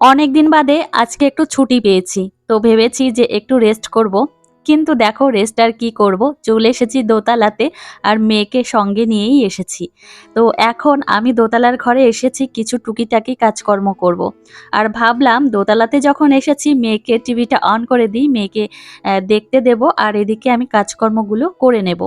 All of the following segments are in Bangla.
অনেক দিন বাদে আজকে একটু ছুটি পেয়েছি, তো ভেবেছি যে একটু রেস্ট করব। কিন্তু দেখো রেস্ট আর কি করব? চলে এসেছি দোতলাতে আর মেয়েকে সঙ্গে নিয়েই এসেছি। তো এখন আমি দোতলার ঘরে এসেছি, কিছু টুকিটাকি কাজকর্ম করব। আর ভাবলাম দোতলাতে যখন এসেছি, মেয়েকে টিভিটা অন করে দিই, মেয়েকে দেখতে দেব আর এদিকে আমি কাজকর্মগুলো করে নেব।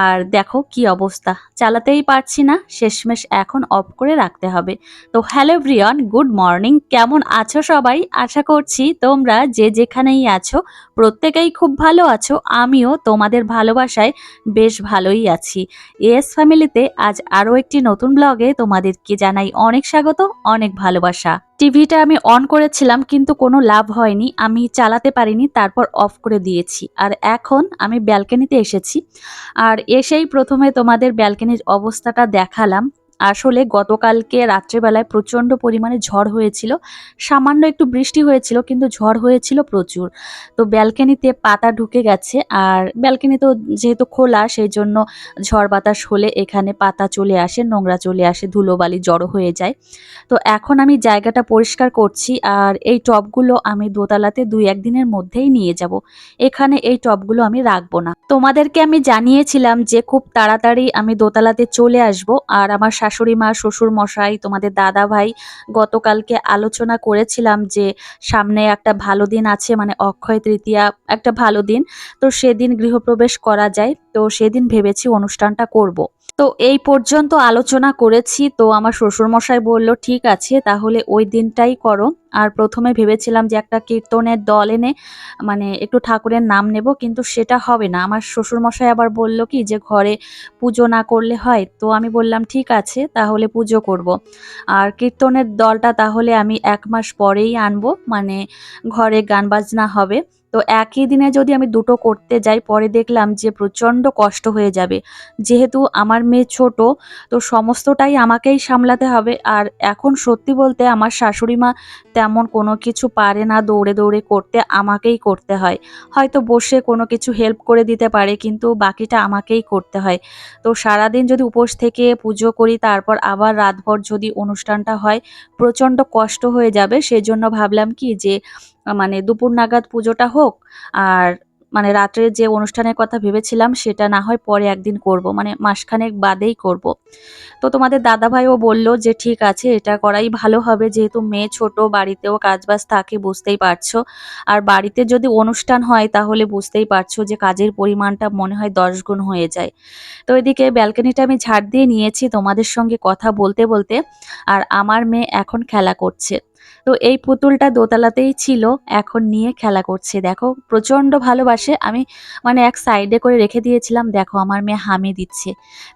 আর দেখো কি অবস্থা। চালাতেই পারছি না, শেষমেশ এখন অফ করে রাখতে হবে। তো হ্যালো ব্রিয়ন গুড মর্নিং কেমন আছো সবাই? আশা করছি তোমরা যে যেখানেই আছো, প্রত্যেকেই খুব ভালো আছো, আমিও তোমাদের ভালোবাসায় বেশ ভালোই আছি। এস ফ্যামিলিতে আজ আরও একটি নতুন ব্লগে তোমাদেরকে জানাই অনেক স্বাগত, অনেক ভালোবাসা। টিভিটা আমি অন করেছিলাম, কিন্তু কোনো লাভ হয়নি। আমি চালাতে পারিনি, তারপর অফ করে দিয়েছি। আর এখন আমি ব্যালকানিতে এসেছি। আর এসেই প্রথমে তোমাদের ব্যালকানির অবস্থাটা দেখালাম। আসলে গতকালকে রাত্রেবেলায় প্রচণ্ড পরিমাণে ঝড় হয়েছিল। সামান্য একটু বৃষ্টি হয়েছিল, কিন্তু ঝড় হয়েছিল প্রচুর। তো ব্যালকনিতে পাতা ঢুকে গেছে, আর ব্যালকনি তো যেহেতু খোলা সেই জন্য ঝড় বাতাস হলে এখানে পাতা চলে আসে, নোংরা চলে আসে, ধুলোবালি জড়ো হয়ে যায়। তো এখন আমি জায়গাটা পরিষ্কার করছি, আর এই টবগুলো আমি দোতলাতে দুই একদিনের মধ্যেই নিয়ে যাব। এখানে এই টবগুলো আমি রাখব না। তোমাদেরকে আমি জানিয়েছিলাম যে খুব তাড়াতাড়ি আমি দোতলাতে চলে আসব, আর আমার শাশুড়ি মা, শ্বশুর মশাই, তোমাদের দাদা ভাই, গতকালকে আলোচনা করেছিলাম যে সামনে একটা ভালো দিন আছে মানে অক্ষয় তৃতীয়া একটা ভালো দিন তো সেদিন গৃহপ্রবেশ করা যায় তো সেদিন ভেবেছি অনুষ্ঠানটা করব। তো এই পর্যন্ত আলোচনা করেছি। তো আমার শ্বশুরমশাই বলল, ঠিক আছে, তাহলে ওই দিনটাই করো। আর প্রথমে ভেবেছিলাম যে একটা কীর্তনের দল এনে মানে একটু ঠাকুরের নাম নেব, কিন্তু সেটা হবে না। আমার শ্বশুরমশাই আবার বলল কি, যে ঘরে পুজো না করলে হয়? তো আমি বললাম, ঠিক আছে, তাহলে পুজো করব। আর কীর্তনের দলটা তাহলে আমি এক মাস পরেই আনব মানে ঘরে গান বাজনা হবে। তো একই দিনে যদি আমি দুটো করতে যাই, পরে দেখলাম যে প্রচণ্ড কষ্ট হয়ে যাবে। যেহেতু আমার মেয়ে ছোট, তো সমস্তটাই আমাকেই সামলাতে হবে। আর এখন সত্যি বলতে আমার শাশুড়ি মা তেমন কোনো কিছু পারে না দৌড়ে দৌড়ে করতে, আমাকেই করতে হয়। হয়তো বসে কোনো কিছু হেল্প করে দিতে পারে, কিন্তু বাকিটা আমাকেই করতে হয়। তো সারাদিন যদি উপোস থেকে পুজো করি, তারপর আবার রাতভর যদি অনুষ্ঠানটা হয়, প্রচণ্ড কষ্ট হয়ে যাবে। সেজন্য ভাবলাম কি যে মানে দুপুর নাগাদ পুজোটা হোক আর মানে রাত্রে যে অনুষ্ঠানের কথা ভেবেছিলাম সেটা না হয় পরে একদিন করব মানে মাসখানেক বাদেই করব। তো তোমাদের দাদাভাইও বলল যে ঠিক আছে, এটা করাই ভালো হবে, যেহেতু মেয়ে ছোট, বাড়িতেও কাজবাজ থাকে, বুঝতেই পারছ। আর বাড়িতে যদি অনুষ্ঠান হয় তাহলে বুঝতেই পারছ যে কাজের পরিমাণটা মনে হয় দশ গুণ হয়ে যায়। তো এদিকে ব্যালকনিটা আমি ঝাড় দিয়ে নিয়েছি তোমাদের সঙ্গে কথা বলতে বলতে, আর আমার মেয়ে এখন খেলা করছে। তো এই পুতুলটা দোতলাতেই ছিল, এখন নিয়ে খেলা করছে। দেখো, প্রচণ্ড ভালোবাসে। আমি মানে এক সাইডে করে রেখে দিয়েছিলাম, দেখো আমার মেয়ে হামি দিচ্ছে।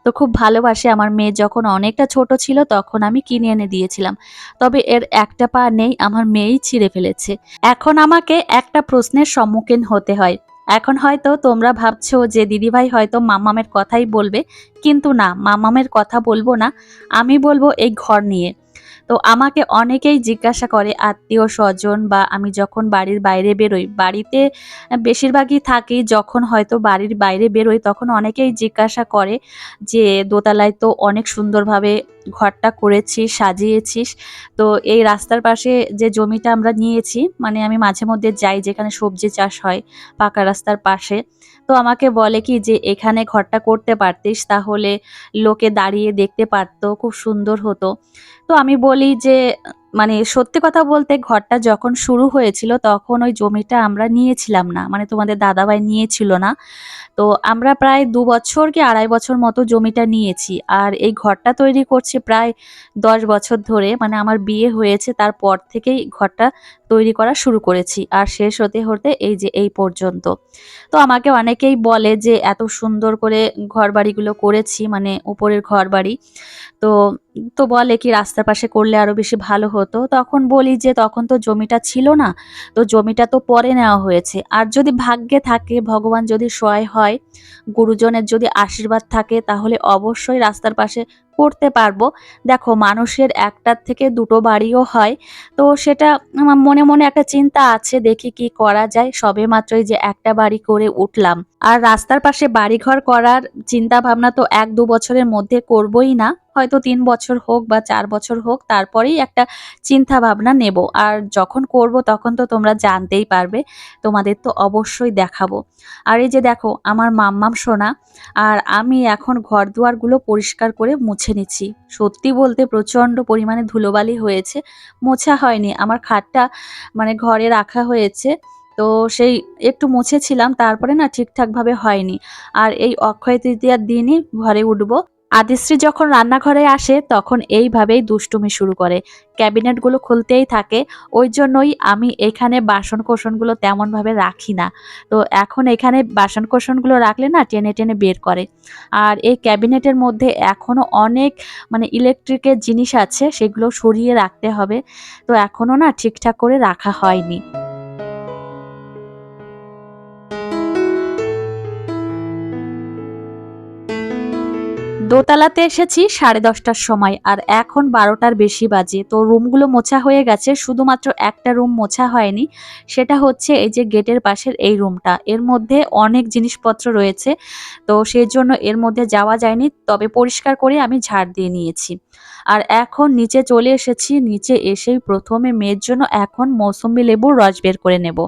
তো খুব ভালোবাসে আমার মেয়ে, যখন অনেকটা ছোট ছিল তখন আমি কিনে এনে দিয়েছিলাম। তবে এর একটা পা নেই, আমার মেয়েই ছিঁড়ে ফেলেছে। এখন আমাকে একটা প্রশ্নের সম্মুখীন হতে হয়। এখন হয়তো তোমরা ভাবছ যে, দিদিভাই হয়তো মামামের কথাই বলবে, কিন্তু না, মামামের কথা বলব না। আমি বলব এই ঘর নিয়ে। তো আমাকে অনেকেই জিজ্ঞাসা করে আত্মীয় স্বজন বা আমি যখন বাড়ির বাইরে বেরোই, বাড়িতে বেশিরভাগই থাকি যখন হয়তো বাড়ির বাইরে বেরোই, তখন অনেকেই জিজ্ঞাসা করে যে দোতলায় তো অনেক সুন্দরভাবে ঘরটা করেছিস সাজিয়েছিস। তো এই রাস্তার পাশে যে জমিটা আমরা নিয়েছি মানে আমি মাঝে মধ্যে যাই যেখানে সবজি চাষ হয় পাকা রাস্তার পাশে। তো আমাকে বলে কি যে, এখানে ঘরটা করতে পারতিস, তাহলে লোকে দাঁড়িয়ে দেখতে পারতো, খুব সুন্দর হতো। তো আমি বলি যে মানে সত্যি কথা বলতে ঘরটা যখন শুরু হয়েছিল তখন ওই জমিটা আমরা নিয়েছিলাম না মানে তোমাদের দাদাভাই নিয়েছিল না। তো আমরা প্রায় দু বছর কি আড়াই বছর মতো জমিটা নিয়েছি আর এই ঘরটা তৈরি করছি প্রায় দশ বছর ধরে মানে আমার বিয়ে হয়েছে তারপর থেকেই ঘরটা তৈরি করা শুরু করেছি আর শেষ হতে হতে এই যে এই পর্যন্ত। তো আমাকে অনেকেই বলে যে এত সুন্দর করে ঘর বাড়িগুলো করেছি মানে উপরের ঘর বাড়ি তো তো বলে কি রাস্তার পাশে করলে আরও বেশি ভালো হতো। তখন বলি যে তখন তো জমিটা ছিল না, তো জমিটা তো পরে নেওয়া হয়েছে। আর যদি ভাগ্যে থাকে, ভগবান যদি সহায় হয়, গুরুজনের যদি আশীর্বাদ থাকে, তাহলে অবশ্যই রাস্তার পাশে করতে পারব। দেখো, মানুষের একটার থেকে দুটো বাড়িও হয়। তো সেটা আমার মনে মনে একটা চিন্তা আছে, দেখি কি করা যায়। সবে মাত্রই যে একটা বাড়ি করে উঠলাম। আর রাস্তার পাশে বাড়িঘর করার চিন্তা ভাবনা তো এক দু বছরের মধ্যে করবই না। হয়তো তিন বছর হোক বা চার বছর হোক, তারপরেই একটা চিন্তা ভাবনা নেব। আর যখন করব তখন তো তোমরা জানতেই পারবে, তোমাদের তো অবশ্যই দেখাবো। আর এই যে দেখো, আমার মাম্মাম সোনা, আর আমি এখন ঘর দুয়ারগুলো পরিষ্কার করে মুছে নিচ্ছি। সত্যি বলতে প্রচণ্ড পরিমাণে ধুলোবালি হয়েছে, মোছা হয়নি। আমার খাটটা মানে ঘরে রাখা হয়েছে, তো সেই একটু মুছেছিলাম, তারপরে না ঠিকঠাকভাবে হয়নি। আর এই অক্ষয় তৃতীয়ার দিনই ঘরে উঠবো। আদিশ্রী যখন রান্নাঘরে আসে, তখন এইভাবেই দুষ্টুমি শুরু করে। ক্যাবিনেটগুলো খুলতেই থাকে। ওই জন্যই আমি এখানে বাসন কোসনগুলো তেমনভাবে রাখি না। তো এখন এখানে বাসন কোসনগুলো রাখলে না টেনে টেনে বের করে। আর এই ক্যাবিনেটের মধ্যে এখনও অনেক মানে ইলেকট্রিকের জিনিস আছে, সেগুলো সরিয়ে রাখতে হবে। তো এখনও না ঠিকঠাক করে রাখা হয়নি। দোতলাতে এসেছি সাড়ে দশটার সময়, আর এখন বারোটার বেশি বাজে। তো রুমগুলো মোছা হয়ে গেছে, শুধুমাত্র একটা রুম মোছা হয়নি, সেটা হচ্ছে এই যে গেটের পাশের এই রুমটা। এর মধ্যে অনেক জিনিসপত্র রয়েছে, তো সেই জন্য এর মধ্যে যাওয়া যায়নি, তবে পরিষ্কার করে আমি ঝাড় দিয়ে নিয়েছি। আর এখন নিচে চলে এসেছি, নিচে এসেই প্রথমে মেয়ের জন্য এখন মৌসুম্বি লেবুর রস বের করে নেব।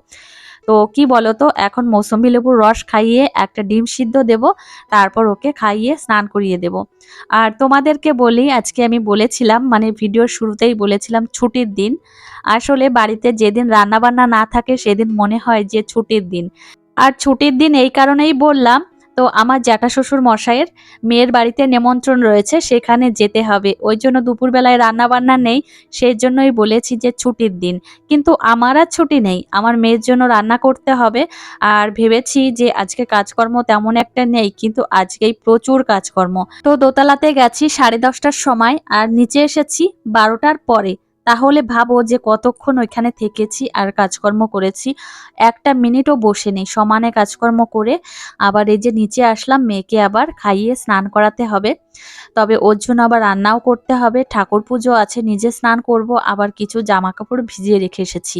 তো কি তো এখন মৌসুমি লেবুর রস খাইয়ে একটা ডিম সিদ্ধ দেব, তারপর ওকে খাইয়ে স্নান করিয়ে দেব। আর তোমাদেরকে বলি, আজকে আমি বলেছিলাম মানে ভিডিওর শুরুতেই বলেছিলাম ছুটির দিন। আসলে বাড়িতে যেদিন রান্নাবান্না না থাকে, সেদিন মনে হয় যে ছুটির দিন। আর ছুটির দিন এই কারণেই বললাম তো আমার জ্যাঠা শ্বশুর মশাইয়ের মেয়ের বাড়িতে নিমন্ত্রণ রয়েছে, সেখানে যেতে হবে। ওই জন্য দুপুরবেলায় রান্না বান্না নেই সেই জন্যই বলেছি যে ছুটির দিন। কিন্তু আমার আর ছুটি নেই, আমার মেয়ের জন্য রান্না করতে হবে। আর ভেবেছি যে আজকে কাজকর্ম তেমন একটা নেই, কিন্তু আজকেই প্রচুর কাজকর্ম। তো দোতলাতে গেছি সাড়ে দশটার সময়, আর নিচে এসেছি বারোটার পরে। তাহলে ভাবো যে কতক্ষণ ওইখানে থেকেছি আর কাজকর্ম করেছি। একটা মিনিটও বসে নেই, সমানে কাজকর্ম করে আবার এই যে নিচে আসলাম, মেয়েকে আবার খাইয়ে স্নান করাতে হবে। তবে ওর জন্য আবার রান্নাও করতে হবে, ঠাকুর পুজো আছে, নিজে স্নান করব, আবার কিছু জামা কাপড় ভিজিয়ে রেখে এসেছি।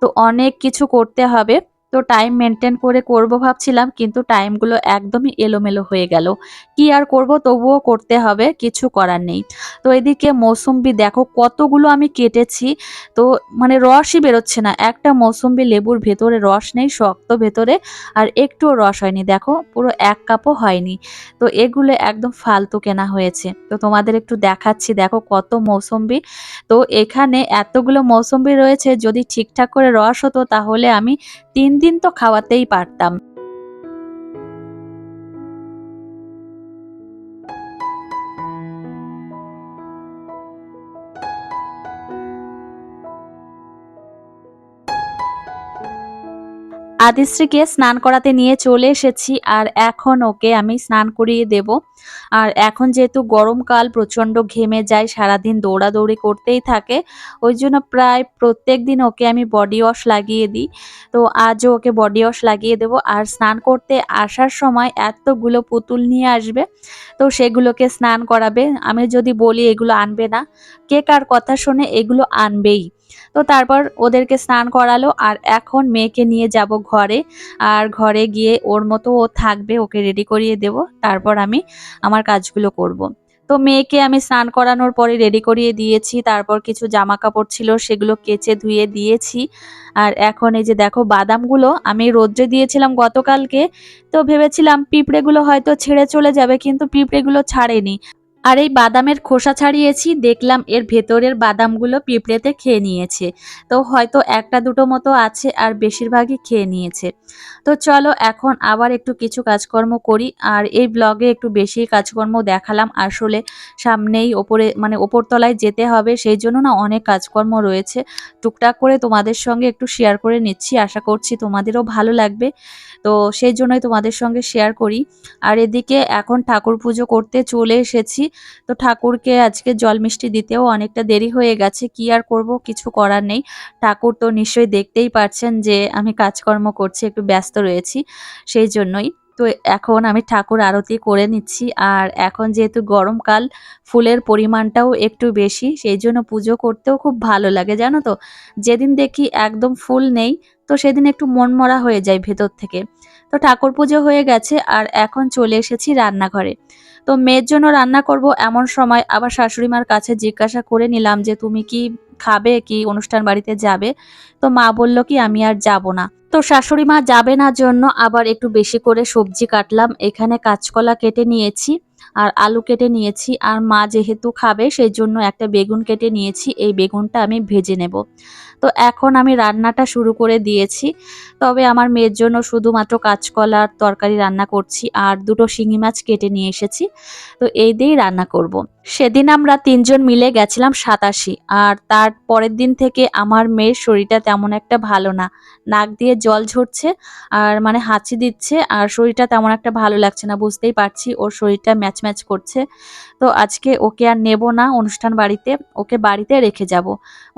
তো অনেক কিছু করতে হবে। তো টাইম মেনটেন করে করব ভাবছিলাম, কিন্তু টাইমগুলো একদমই এলোমেলো হয়ে গেল। কি আর করব? তবুও করতে হবে, কিছু করার নেই। তো এদিকে মৌসুম্বি, দেখো কতগুলো আমি কেটেছি। তো মানে রসই বেরোচ্ছে না। একটা মৌসুম্বি লেবুর ভেতরে রস নেই, শক্ত ভেতরে, আর একটুও রস হয়নি। দেখো, পুরো এক কাপও হয়নি। তো এগুলো একদম ফালতু কেনা হয়েছে। তো তোমাদের একটু দেখাচ্ছি, দেখো কত মৌসুম্বি। তো এখানে এতগুলো মৌসুম্বি রয়েছে, যদি ঠিকঠাক করে রস হতো, তাহলে আমি তিন দিন তো খাওয়াতেই পারতাম। আদিশ্রীকে স্নান করাতে নিয়ে চলে এসেছি আর এখন ওকে আমি স্নান করিয়ে দেব। আর এখন যেহেতু গরমকাল, প্রচণ্ড ঘেমে যায়, সারাদিন দৌড়াদৌড়ি করতেই থাকে, ওই জন্য প্রায় প্রত্যেক দিন ওকে আমি বডি ওয়াশ লাগিয়ে দিই। তো আজও ওকে বডি ওয়াশ লাগিয়ে দেব। আর স্নান করতে আসার সময় এতগুলো পুতুল নিয়ে আসবে, তো সেগুলোকে স্নান করাবে। আমি যদি বলি এগুলো আনবে না, কে কার কথা শুনে এগুলো আনবেই। তো তারপর ওদেরকে স্নান করালো আর এখন মেয়েকে নিয়ে যাব ঘরে। আর ঘরে গিয়ে ওর মতো ও থাকবে, ওকে রেডি করিয়ে দেব। তারপর আমি আমার কাজগুলো করব। তো মেয়েকে আমি স্নান করানোর পরে রেডি করিয়ে দিয়েছি। তারপর কিছু জামা কাপড় ছিল, সেগুলো কেচে ধুয়ে দিয়েছি। আর এখন এই যে দেখো বাদামগুলো, আমি রোদ্রে দিয়েছিলাম গতকালকে। তো ভেবেছিলাম পিঁপড়েগুলো হয়তো ছেড়ে চলে যাবে, কিন্তু পিঁপড়েগুলো ছাড়েনি। আর এই বাদামের খোসা ছাড়িয়েছি, দেখলাম এর ভেতরের বাদামগুলো পিঁপড়েতে খেয়ে নিয়েছে। তো হয়তো একটা দুটো মতো আছে আর বেশিরভাগই খেয়ে নিয়েছে। তো চলো এখন আবার একটু কিছু কাজকর্ম করি। আর এই ব্লগে একটু বেশি কাজকর্ম দেখালাম। আসলে সামনেই ওপরে মানে ওপরতলায় যেতে হবে। সেই জন্য না অনেক কাজকর্ম রয়েছে। টুকটাক করে তোমাদের সঙ্গে একটু শেয়ার করে নিচ্ছি। আশা করছি তোমাদেরও ভালো লাগবে। তো সেই জন্যই তোমাদের সঙ্গে শেয়ার করি। আর এদিকে এখন ঠাকুর পুজো করতে চলে এসেছি। তো ঠাকুরকে আজকে জল মিষ্টি দিতেও অনেকটা দেরি হয়ে গেছে, কি আর করব? কিছু করার নেই। ঠাকুর তো নিশ্চয়ই দেখতেই পারছেন যে আমি কাজকর্ম করছি, একটু ব্যস্ত রয়েছি, সেই জন্যই। তো এখন আমি ঠাকুর আরতি করে নিচ্ছি। আর এখন যেহেতু গরমকাল, ফুলের পরিমাণটাও একটু বেশি, সেই জন্য পুজো করতেও খুব ভালো লাগে, জানো তো? যেদিন দেখি একদম ফুল নেই, তো সেদিন একটু মন মরা হয়ে যায় ভেতর থেকে। তো ঠাকুর পুজো হয়ে গেছে, আর এখন চলে এসেছি রান্নাঘরে। তো মেয়ের জন্য রান্না করব এমন সময় আবার শাশুড়ি মার কাছে জিজ্ঞাসা করে নিলাম যে, তুমি কি খাবে কি অনুষ্ঠান বাড়িতে যাবে? তো মা বলল কি, আমি আর যাব না। তো শাশুড়ি মা যাবে না জন্য আবার একটু বেশি করে সবজি কাটলাম। এখানে কাঁচকলা কেটে নিয়েছি আর আলু কেটে নিয়েছি আর মা যেহেতু খাবে সেই জন্য একটা বেগুন কেটে নিয়েছি। এই বেগুনটা আমি ভেজে নেব। তো এখন আমি রান্নাটা শুরু করে দিয়েছি। তবে আমার মেয়ের জন্য শুধুমাত্র কাঁচকলার তরকারি রান্না করছি আর দুটো শিঙি মাছ কেটে নিয়ে এসেছি। তো এই দিয়েই রান্না করব। সেদিন আমরা তিনজন মিলে গেছিলাম সাতাশি, আর তার পরের দিন থেকে আমার মেয়ের শরীরটা তেমন একটা ভালো না। নাক দিয়ে জল ঝরছে, আর মানে হাঁচি দিচ্ছে, আর শরীরটা তেমন একটা ভালো লাগছে না, বুঝতেই পারছি ওর শরীরটা ম্যাচ ম্যাচ করছে। তো আজকে ওকে আর নেব না অনুষ্ঠান বাড়িতে, ওকে বাড়িতে রেখে যাব।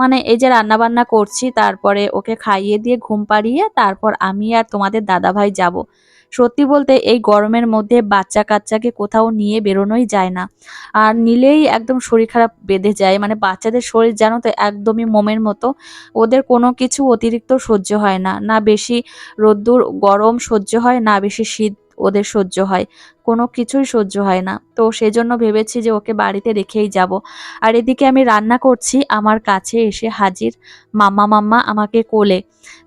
মানে এই যে রান্নাবান্না করছি, তারপরে ওকে খাইয়ে দিয়ে ঘুম পাড়িয়ে, তারপর আমি আর তোমাদের দাদাভাই যাব। সত্যি বলতে এই গরমের মধ্যে বাচ্চা কাচ্চাকে কোথাও নিয়ে বেরোনোই যায় না। আর নিলেই একদম শরীর খারাপ বেঁধে যায় মানে বাচ্চাদের শরীর জানো তো একদমই মোমের মতো, ওদের কোনো কিছু অতিরিক্ত সহ্য হয় না। না বেশি রোদ্দুর গরম সহ্য হয়, না বেশি শীত ওদের সহ্য হয়। কোনো কিছুই সহ্য হয় না। তো সেজন্য ভেবেছি যে ওকে বাড়িতে রেখেই যাব। আর এদিকে আমি রান্না করছি, আমার কাছে এসে হাজির মাম্মা মাম্মা আমাকে কোলে।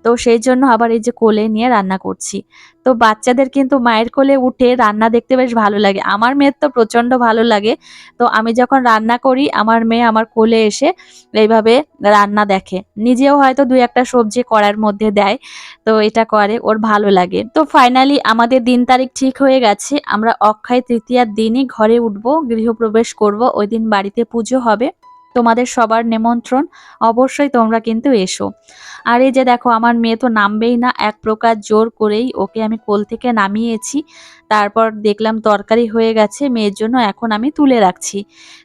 তো সেই জন্য আবার এই যে কোলে নিয়ে রান্না করছি। তো বাচ্চাদের কিন্তু মায়ের কোলে উঠে রান্না দেখতে বেশ ভালো লাগে। আমার মেয়ের তো প্রচণ্ড ভালো লাগে। তো আমি যখন রান্না করি, আমার মেয়ে আমার কোলে এসে এইভাবে রান্না দেখে। নিজেও হয়তো দুই একটা সবজি করার মধ্যে দেয়, তো এটা করে, ওর ভালো লাগে। তো ফাইনালি আমাদের দিন তারিখ ঠিক হয়ে গেছে, আমরা অক্ষয় তৃতীয়ার দিনই ঘরে উঠবো গৃহপ্রবেশ করব ওই দিন বাড়িতে পুজো হবে। তোমাদের সবার নিমন্ত্রণ। অবশ্যই তোমরা কিন্তু এসো। আর এই যে দেখো, আমার মেয়ে তো নামবেই না, এক প্রকার জোর করেই ওকে আমি কোল থেকে নামিয়েছি। তারপর দেখলাম তরকারি হয়ে গেছে, মেয়ের জন্য এখন আমি তুলে রাখছি।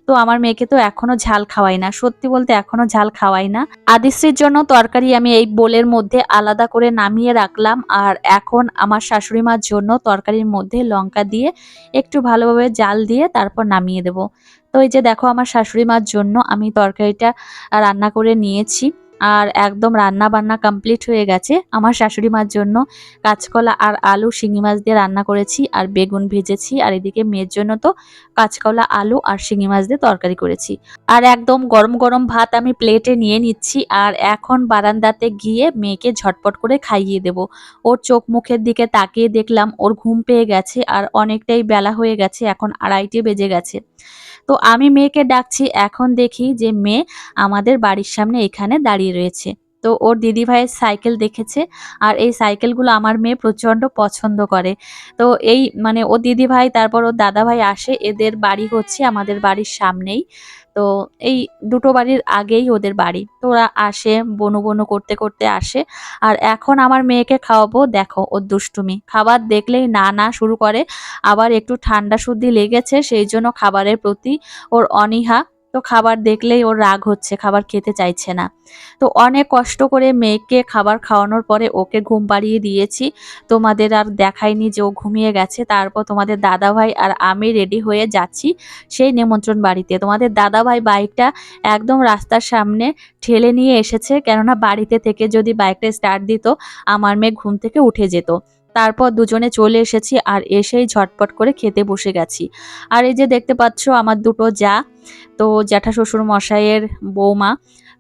তো আমার মেয়েকে তো এখনও ঝাল খাওয়াই না, সত্যি বলতে এখনও ঝাল খাওয়াই না। আদিশ্রীর জন্য তরকারি আমি এই বোলের মধ্যে আলাদা করে নামিয়ে রাখলাম। আর এখন আমার শাশুড়ি মার জন্য তরকারির মধ্যে লঙ্কা দিয়ে একটু ভালোভাবে জাল দিয়ে তারপর নামিয়ে দেব। তো এই যে দেখো আমার শাশুড়ি মার জন্য আমি তরকারিটা রান্না করে নিয়েছি। আর একদম রান্না বান্না কমপ্লিট হয়ে গেছে। আমার শাশুড়ি মার জন্য কাঁচকলা আর আলু শিঙি মাছ দিয়ে রান্না করেছি আর বেগুন ভেজেছি। আর এদিকে মেয়ের জন্য তো কাঁচকলা, আলু আর শিঙি মাছ দিয়ে তরকারি করেছি। আর একদম গরম গরম ভাত আমি প্লেটে নিয়ে নিচ্ছি। আর এখন বারান্দাতে গিয়ে মেয়েকে ঝটপট করে খাইয়ে দেব। ওর চোখ মুখের দিকে তাকিয়ে দেখলাম ওর ঘুম পেয়ে গেছে আর অনেকটাই বেলা হয়ে গেছে। এখন আড়াইটে বেজে গেছে। তো আমি মেয়েকে ডাকছি এখন দেখি যে মেয়ে আমাদের বাড়ির সামনে এখানে দাঁড়িয়ে রয়েছে। তো ওর দিদি ভাইয়ের সাইকেল দেখেছে আর এই সাইকেলগুলো আমার মেয়ে প্রচণ্ড পছন্দ করে। তো এই মানে ও দিদি ভাই, তারপর ওর দাদা ভাই আসে, এদের বাড়ি হচ্ছে আমাদের বাড়ির সামনেই। তো এই দুটো বাড়ির আগেই ওদের বাড়ি। তো ওরা আসে, বনু বনু করতে করতে আসে। আর এখন আমার মেয়েকে খাওয়াবো, দেখো ওর দুষ্টুমি। খাবার দেখলেই না না শুরু করে, আবার একটু ঠান্ডা সর্দি লেগেছে, সেই জন্য খাবারের প্রতি ওর অনীহা। তো খাবার দেখলেই ওর রাগ হচ্ছে, খাবার খেতে চাইছে না। তো অনেক কষ্ট করে মেয়েকে খাবার খাওয়ানোর পরে ওকে ঘুম পাড়িয়ে দিয়েছি। তোমাদের আর দেখায়নি যে ও ঘুমিয়ে গেছে। তারপর তোমাদের দাদাভাই আর আমি রেডি হয়ে যাচ্ছি সেই নিমন্ত্রণ বাড়িতে। তোমাদের দাদাভাই বাইকটা একদম রাস্তার সামনে ঠেলে নিয়ে এসেছে, কেননা বাড়িতে থেকে যদি বাইকটা স্টার্ট দিত, আমার মেয়ে ঘুম থেকে উঠে যেত। তারপর দুজনে চলে এসেছি আর এসেই ঝটপট করে খেতে বসে গেছি। আর এই যে দেখতে পাচ্ছ আমার দুটো যা তো জ্যাঠা শ্বশুর মশাইয়ের বৌমা,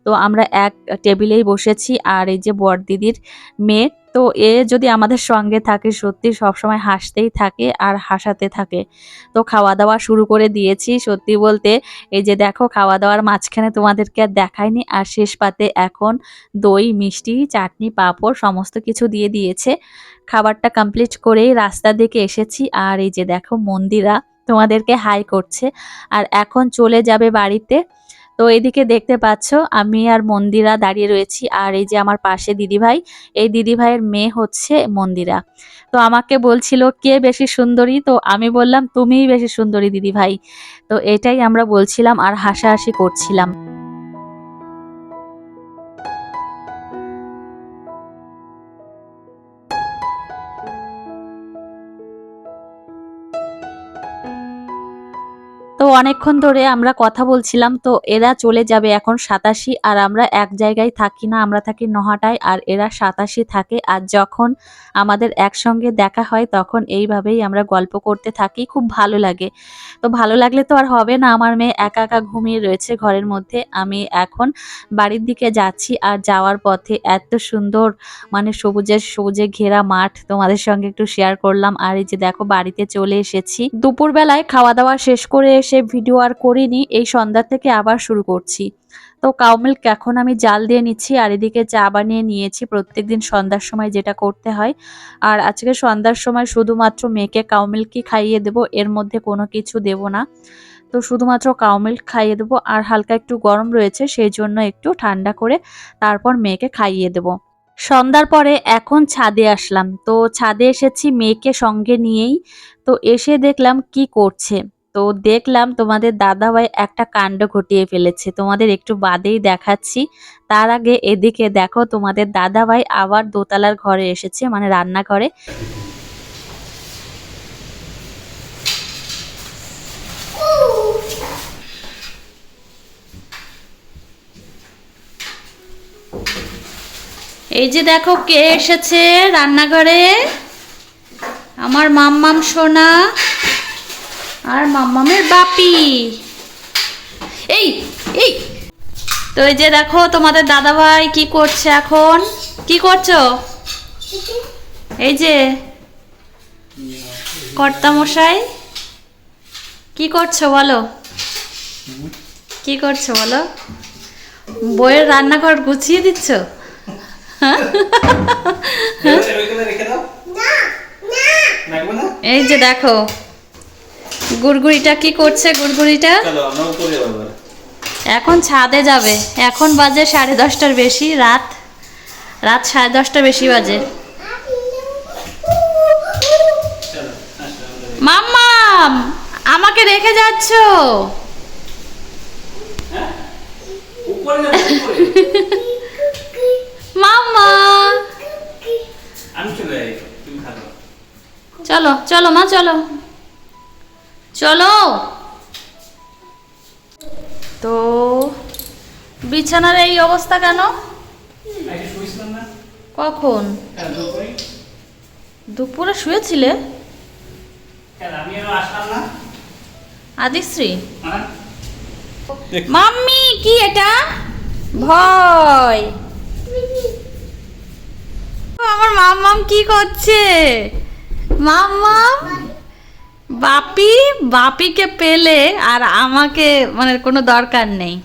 তো আমরা এক টেবিলেই বসেছি। আর এই যে বর দিদির মেয়ে তো এ যদি আমাদের সঙ্গে থাকে, সত্যি সবসময় হাসতেই থাকে আর হাসাতে থাকে। তো খাওয়া দাওয়া শুরু করে দিয়েছি সত্যি বলতে। এই যে দেখো খাওয়া দাওয়ার মাঝখানে তোমাদেরকে আর দেখায়নি আর শেষ পাতে এখন দই, মিষ্টি, চাটনি, পাঁপড় সমস্ত কিছু দিয়ে দিয়েছে। খাবারটা কমপ্লিট করেই রাস্তা দিকে এসেছি। আর এই যে দেখো, মন্দিরা তোমাদেরকে হাই করছে। আর এখন চলে যাবে বাড়িতে। তো এদিকে দেখতে পাচ্ছ, আমি আর মন্দিরা দাঁড়িয়ে রয়েছি। আর এই যে আমার পাশে দিদিভাই, এই দিদিভাইয়ের মেয়ে হচ্ছে মন্দিরা। তো আমাকে বলছিল, কে বেশি সুন্দরী? তো আমি বললাম, তুমিই বেশি সুন্দরী দিদিভাই। তো এটাই আমরা বলছিলাম আর হাসাহাসি করছিলাম। তো অনেকক্ষণ ধরে আমরা কথা বলছিলাম, তো এরা চলে যাবে এখন সাতাশি আর আমরা এক জায়গায় থাকি না, আমরা থাকি নহাটায় আর এরা সাতাশি থাকে। আর যখন আমাদের একসঙ্গে দেখা হয়, তখন এইভাবেই আমরা গল্প করতে থাকি, খুব ভালো লাগে। তো ভালো লাগলে তো আর হবে না, আমার মেয়ে একা একা ঘুমিয়ে রয়েছে ঘরের মধ্যে। আমি এখন বাড়ির দিকে যাচ্ছি আর যাওয়ার পথে এত সুন্দর মানে সবুজের সবুজে ঘেরা মাঠ তোমাদের সঙ্গে একটু শেয়ার করলাম। আর এই যে দেখো, বাড়িতে চলে এসেছি। দুপুরবেলায় খাওয়া দাওয়া শেষ করে এসে ভিডিও আর করিনি, এই সন্ধ্যা থেকে আবার শুরু করছি। তো কাউ মিল্ক এখন আমি জাল দিয়ে নিচ্ছি আর এদিকে চা বানিয়ে নিয়েছি। প্রত্যেকদিন সন্ধ্যার সময় যেটা করতে হয়। আর আজকে সন্ধ্যার সময় শুধুমাত্র মেয়েকে কাউ মিল্কই খাইয়ে দেবো, এর মধ্যে কোনো কিছু দেব না। তো শুধুমাত্র কাউ মিল্ক খাইয়ে দেবো আর হালকা একটু গরম রয়েছে, সেই জন্য একটু ঠান্ডা করে তারপর মেয়েকে খাইয়ে দেবো। সন্ধ্যার পরে এখন ছাদে আসলাম। তো ছাদে এসেছি মেয়েকে সঙ্গে নিয়েই। তো এসে দেখলাম কি করছে। তো দেখলাম তোমাদের দাদাভাই একটা কাণ্ড ঘটিয়ে ফেলেছে। তোমাদের একটু বাদেই দেখাচ্ছি। তার আগে এদিকে দেখো, তোমাদের দাদাভাই আবার দোতলার ঘরে এসেছে মানে রান্নাঘরে। এই যে দেখো কে এসেছে রান্নাঘরে? আমার মাম্মাম সোনা। আর মাম্মামের বাপি। এই এই। তো এই যে দেখো তোমাদের দাদা ভাই কি করছে এখন? কি করছ? এই যে কর্তা মশাই কি করছ বলো? কি করছ বলো? বইয়ের রান্নাঘর গুছিয়ে দিচ্ছ? রাখব না। এই যে দেখো গুড়গুড়িটা কি করছে গুড়গুড়িটা। এখন ছাদে যাবে। এখন বাজে সাড়ে দশটার বেশি রাত। রাত সাড়ে দশটা বেশি বাজে। মাম্মাম আমাকে রেখে যাচ্ছ? মাম্মা। চলো চলো মা চলো। চলো। তো বিছানার এই অবস্থা কেন? কখন? দুপুরে শুয়েছিলে? আদিশ্রী? মাম্মি, কি এটা? ভয়। আমার মাম্মাম কি করছে? মাম্মাম? বাপি বাপিকে পেলে আর আমাকে মানে কোনো দরকার নেই।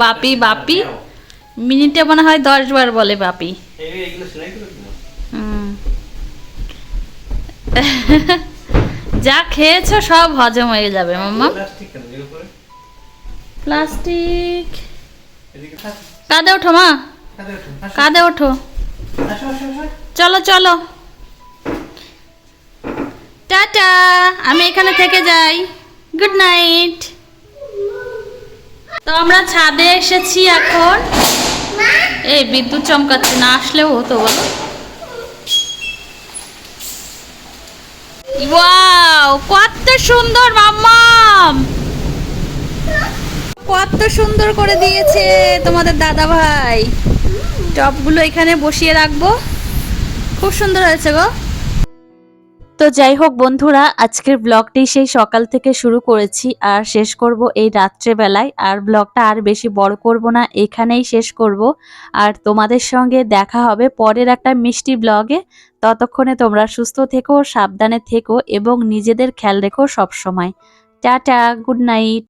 বাপি বাপি। মিনিটে মনে হয় দশ বার বলে বাপি। যা খেয়েছো সব হজম হয়ে যাবে মাম্মা। প্লাস্টিক। কাঁদে ওঠো মা। কাঁদে ওঠো চলো চলো। টাটা, আমি এখানে থেকে যাই। গুড নাইট তো আমরা ছাদে এসেছি এখন। এই বিদ্যুৎ চমকাচ্ছে, না আসলেও হতো বলো। ওয়াও কত সুন্দর মাম্মাম! কত সুন্দর করে দিয়েছে তোমাদের দাদা ভাই। টপগুলো এখানে বসিয়ে রাখব। খুব সুন্দর হয়েছে গো। তো যাই হোক বন্ধুরা, আজকের ব্লগটি সেই সকাল থেকে শুরু করেছি, আর শেষ করব এই রাত্রেবেলায়। আর ব্লগটা আর বেশি বড় করব না, এখানেই শেষ করব। আর তোমাদের সঙ্গে দেখা হবে পরের একটা মিষ্টি ব্লগে ততক্ষণে তোমরা সুস্থ থেকো, সাবধানে থেকো, এবং নিজেদের খেয়াল রেখো সবসময়। টা টাটা গুড নাইট